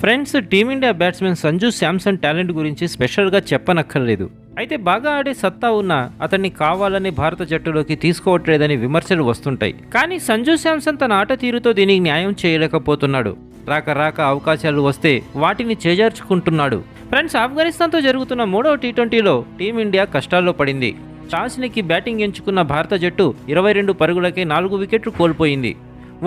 Friends team India batsmen Sanju Samson talent గురించి స్పెషల్గా చెప్పనక్కర్లేదు. అయితే బాగా ఆడే సత్తా ఉన్న అతన్ని కావాలని భారత జట్టులోకి తీసుకోవట్లేదని విమర్శలు వస్తుంటాయి. కానీ సంజు శాంసన్ తన ఆట తీరుతో దీనికి న్యాయం చేయలేకపోతున్నాడు. రాక రాక అవకాశాలు వస్తే వాటిని చేజార్చుకుంటున్నాడు. ఫ్రెండ్స్ ఆఫ్ఘనిస్తాన్తో జరుగుతున్న మూడవ టీ ట్వంటీలో టీమిండియా కష్టాల్లో పడింది. టాస్ నెక్కి బ్యాటింగ్ ఎంచుకున్న భారత జట్టు ఇరవై రెండు పరుగులకే నాలుగు వికెట్లు కోల్పోయింది.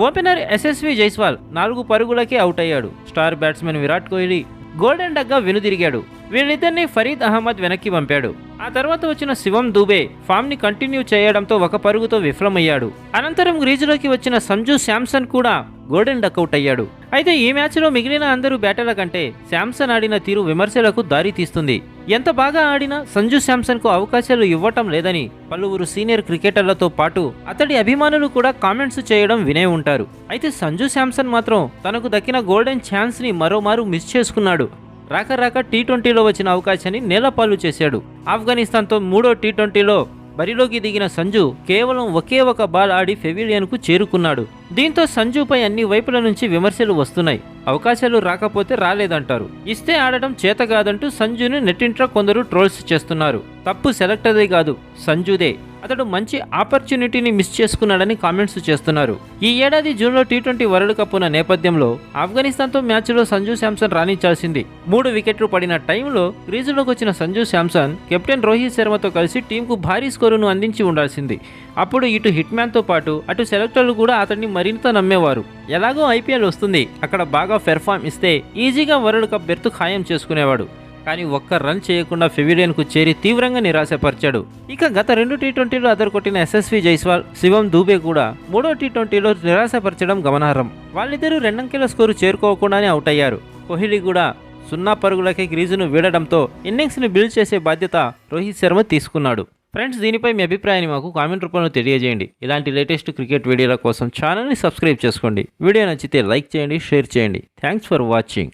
ఓపెనర్ ఎస్ఎస్వి జైస్వాల్ నాలుగు పరుగులకే అవుట్ అయ్యాడు. Star batsmen Virat Kohli golden డగ్గా వెనుదిరిగాడు. వీళ్ళిద్దరిని ఫరీద్ అహ్మద్ వెనక్కి పంపాడు. ఆ తర్వాత వచ్చిన శివం దూబే ఫామ్ని కంటిన్యూ చేయడంతో ఒక పరుగుతో విఫలమయ్యాడు. అనంతరం గ్రీజులోకి వచ్చిన సంజు శాంసన్ కూడా గోల్డెన్ డక్అవుట్ అయ్యాడు. అయితే ఈ మ్యాచ్లో మిగిలిన అందరూ బ్యాటర్ల కంటే శాంసన్ ఆడిన తీరు విమర్శలకు దారి తీస్తుంది ఎంత బాగా ఆడినా సంజు శాంసన్కు అవకాశాలు ఇవ్వటం లేదని పలువురు సీనియర్ క్రికెటర్లతో పాటు అతడి అభిమానులు కూడా కామెంట్స్ చేయడం వినే ఉంటారు. అయితే సంజు శాంసన్ మాత్రం తనకు దక్కిన గోల్డెన్ ఛాన్స్ని మరోమారు మిస్ చేసుకున్నాడు. రాక రాక టీ ట్వంటీలో వచ్చిన అవకాశాన్ని నేలపాలు చేశాడు. ఆఫ్ఘనిస్తాన్తో మూడో టీ ట్వంటీలో బరిలోకి దిగిన సంజు కేవలం ఒకే ఒక బాల్ ఆడి ఫెవిలియన్కు చేరుకున్నాడు. దీంతో సంజుపై అన్ని వైపుల నుంచి విమర్శలు వస్తున్నాయి. అవకాశాలు రాకపోతే రాలేదంటారు. ఇస్తే ఆడటం చేత కాదంటూ సంజుని నెట్టింట్లో కొందరు ట్రోల్స్ చేస్తున్నారు. తప్పు సెలెక్టర్దే కాదు సంజుదే. అతడు మంచి ఆపర్చునిటీని మిస్ చేసుకున్నాడని కామెంట్స్ చేస్తున్నారు. ఈ ఏడాది జూన్లో టీ ట్వంటీ వరల్డ్ కప్ ఉన్న నేపథ్యంలో ఆఫ్ఘనిస్తాన్తో మ్యాచ్లో సంజు శాంసన్ రాణించాల్సింది. మూడు వికెట్లు పడిన టైంలో క్రీజులోకి వచ్చిన సంజు శాంసన్ కెప్టెన్ రోహిత్ శర్మతో కలిసి టీంకు భారీ స్కోరును అందించి ఉండాల్సింది. అప్పుడు ఇటు హిట్ మ్యాన్తో పాటు అటు సెలెక్టర్లు కూడా అతన్ని మరింత నమ్మేవారు. ఎలాగో ఐపీఎల్ వస్తుంది అక్కడ బాగా పెర్ఫామ్ ఇస్తే ఈజీగా వరల్డ్ కప్ బెర్త్ ఖాయం చేసుకునేవాడు. కానీ ఒక్క రన్ చేయకుండా ఫెవిలియన్కు చేరి తీవ్రంగా నిరాశపరిచాడు. ఇక గత రెండు టీ ట్వంటీలో అదరకొట్టిన ఎస్ఎస్వి జైస్వాల్ శివం దూబే కూడా మూడో టీ ట్వంటీలో నిరాశపరచడం గమనార్హం. వాళ్ళిద్దరూ రెండంకెల స్కోరు చేరుకోకుండానే అవుట్ అయ్యారు కోహ్లీ కూడా సున్నా పరుగులకే క్రీజును వీడడంతో ఇన్నింగ్స్ని బిల్డ్ చేసే బాధ్యత రోహిత్ శర్మ తీసుకున్నాడు. ఫ్రెండ్స్ దీనిపై మీ అభిప్రాయాన్ని మాకు కామెంట్ రూపంలో తెలియజేయండి. ఇలాంటి లేటెస్ట్ క్రికెట్ వీడియోల కోసం ఛానల్ని సబ్స్క్రైబ్ చేసుకోండి. వీడియో నచ్చితే లైక్ చేయండి షేర్ చేయండి. Thanks for watching